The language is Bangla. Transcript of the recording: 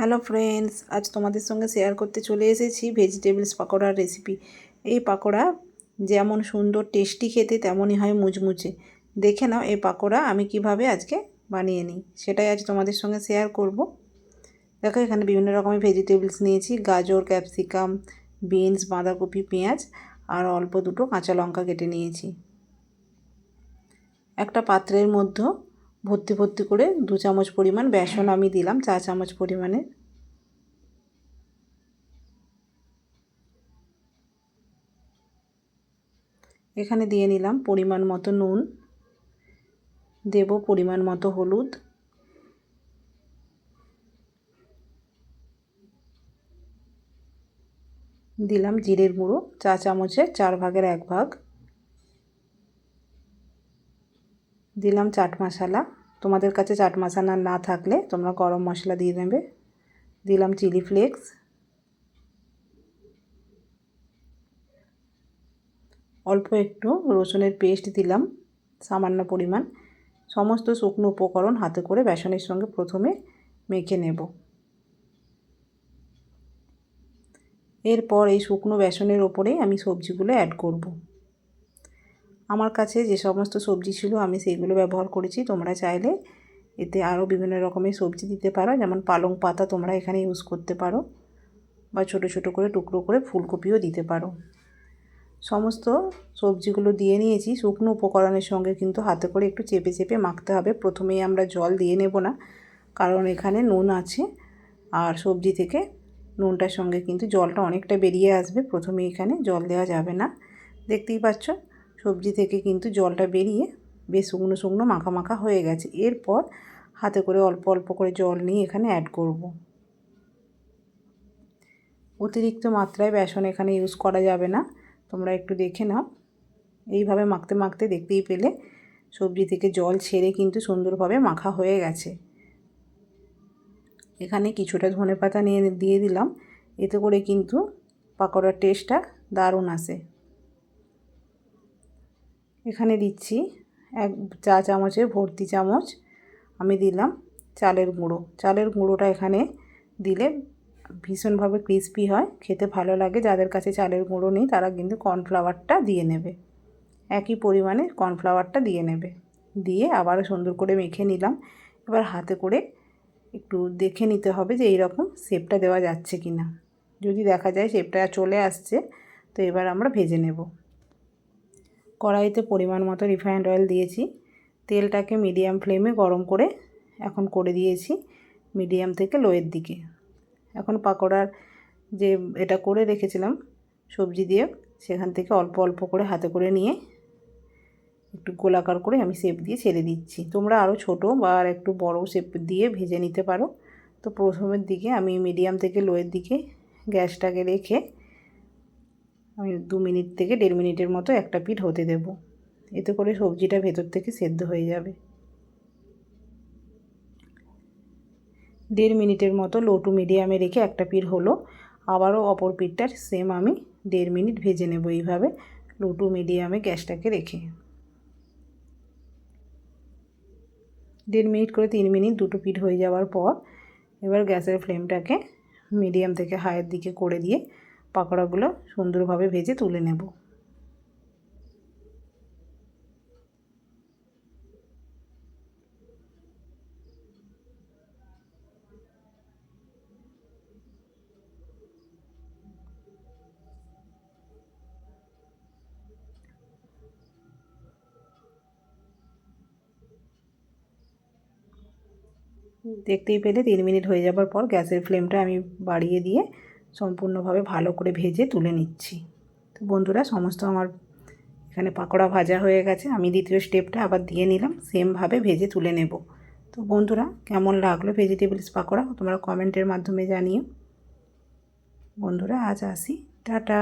হ্যালো ফ্রেন্ডস আজ তোমাদের সঙ্গে শেয়ার করতে চলে এসেছি ভেজিটেবলস পাকোড়ার রেসিপি এই পাকোড়া যেমন সুন্দর টেস্টি খেতে, তেমনই হয় মুচমুচে। দেখে নাও এই পাকোড়া আমি কীভাবে আজকে বানিয়ে নিই। সেটাই আজ তোমাদের সঙ্গে শেয়ার করব। দেখো, এখানে বিভিন্ন রকমের ভেজিটেবলস নিয়েছি। গাজর ক্যাপসিকাম বিনস বাঁধাকপি, পেঁয়াজ আর অল্প দুটো কাঁচা লঙ্কা কেটে নিয়েছি। একটা পাত্রের মধ্যে ভর্তি ভর্তি করে দু চামচ পরিমাণ বেসন আমি দিলাম, চা চামচ পরিমাণে। এখানে দিয়ে নিলাম পরিমাণ মতো নুন, দেব পরিমাণ মতো হলুদ। দিলাম জিরের গুঁড়ো, চা চামচের চার ভাগের এক ভাগ। দিলাম চাট মশলা। তোমাদের কাছে চাট মশলা না থাকলে তোমরা গরম মশলা দিয়ে দেবে। দিলাম চিলি ফ্লেক্স। অল্প একটু রসুনের পেস্ট দিলাম, সামান্য পরিমাণ। সমস্ত শুকনো উপকরণ হাতে করে বেসনের সঙ্গে প্রথমে মেখে নেব। এরপর এই শুকনো বেসনের ওপরে আমি সবজিগুলো অ্যাড করব। আমার কাছে যে সমস্ত সবজি ছিল আমি সেইগুলো ব্যবহার করেছি। তোমরা চাইলে এতে আরও বিভিন্ন রকমের সবজি দিতে পারো। যেমন পালং পাতা তোমরা এখানে ইউজ করতে পারো বা ছোট ছোট করে টুকরো করে ফুলকপিও দিতে পারো। সমস্ত সবজিগুলো দিয়ে নিয়েছি। শুকনো উপকরণের সঙ্গে কিন্তু হাতে করে একটু চেপে চেপে মাখতে হবে। প্রথমেই আমরা জল দিয়ে নেব না, কারণ এখানে নুন আছে আর সবজি থেকে নুনটার সঙ্গে কিন্তু জলটা অনেকটা বেরিয়ে আসবে। প্রথমে এখানে জল দেওয়া যাবে না। দেখতেই পাচ্ছ? সবজি থেকে কিন্তু জলটা বেরিয়ে বেশ শুকনো শুকনো মাখা মাখা হয়ে গেছে। এরপর হাতে করে অল্প অল্প করে জল নিয়ে এখানে অ্যাড করব। অতিরিক্ত মাত্রায় বেসন এখানে ইউজ করা যাবে না। তোমরা একটু দেখে নাও। এইভাবে মাখতে মাখতে দেখতেই পেলে সবজি থেকে জল ছেড়ে কিন্তু সুন্দরভাবে মাখা হয়ে গেছে। এখানে কিছুটা ধনে পাতা নিয়ে দিয়ে দিলাম। এতে করে কিন্তু পাকোড়ার টেস্টটা দারুণ আসে। এখানে দিচ্ছি এক চা চামচের ভর্তি চামচ আমি দিলাম চালের গুঁড়ো। চালের গুঁড়োটা এখানে দিলে ভীষণভাবে ক্রিস্পি হয়, খেতে ভালো লাগে। যাদের কাছে চালের গুঁড়ো নেই, তারা কিন্তু কর্নফ্লাওয়ারটা দিয়ে নেবে। একই পরিমাণে কর্নফ্লাওয়ারটা দিয়ে নেবে। দিয়ে আবার সুন্দর করে মেখে নিলাম। এবার হাতে করে একটু দেখে নিতে হবে যে এইরকম শেপটা দেওয়া যাচ্ছে কি না যদি দেখা যায় শেপটা চলে আসছে, তো এবার আমরা ভেজে নেব। কড়াইতে পরিমাণ মতো রিফাইন্ড অয়েল দিয়েছি। তেলটাকে মিডিয়াম ফ্লেমে গরম করে এখন করে দিয়েছি মিডিয়াম থেকে লোয়ের দিকে। এখন পাকোড়ার যে এটা করে রেখেছিলাম সবজি দিয়ে, সেখান থেকে অল্প অল্প করে হাতে করে নিয়ে একটু গোলাকার করে আমি শেপ দিয়ে ছেড়ে দিচ্ছি। তোমরা আরও ছোট বা আর একটু বড় শেপ দিয়ে ভেজে নিতে পারো। তো প্রথমের দিকে আমি মিডিয়াম থেকে লোয়ের দিকে গ্যাসটাকে রেখে আমি দু মিনিট থেকে দেড় মিনিটের মতো একটা পিঠ হতে দেব। এতে করে সবজিটা ভেতর থেকে সেদ্ধ হয়ে যাবে। দেড় মিনিটের মতো লো টু মিডিয়ামে রেখে একটা পিঠ হলো। আবারও অপর পিঠটার সেম আমি দেড় মিনিট ভেজে নেব এইভাবে লো টু মিডিয়ামে গ্যাসটাকে রেখে। দেড় মিনিট করে তিন মিনিট দুটো পিঠ হয়ে যাওয়ার পর এবার গ্যাসের ফ্লেমটাকে মিডিয়াম থেকে হাইয়ের দিকে করে দিয়ে পাকোড়াগুলো সুন্দরভাবে ভেজে তুলে নেব। দেখতেই পেলে তিন মিনিট হয়ে যাবার পর গ্যাসের ফ্লেমটা আমি বাড়িয়ে দিয়ে সম্পূর্ণভাবে ভালো করে ভেজে তুলে নিচ্ছি। তো বন্ধুরা, সমস্ত আমার এখানে পাকোড়া ভাজা হয়ে গেছে। আমি দ্বিতীয় স্টেপটা আবার দিয়ে নিলাম, সেমভাবে ভেজে তুলে নেব। তো বন্ধুরা, কেমন লাগল ভেজিটেবলস পাকোড়া তোমরা কমেন্টের মাধ্যমে জানিও। বন্ধুরা, আজ আসি। টাটা!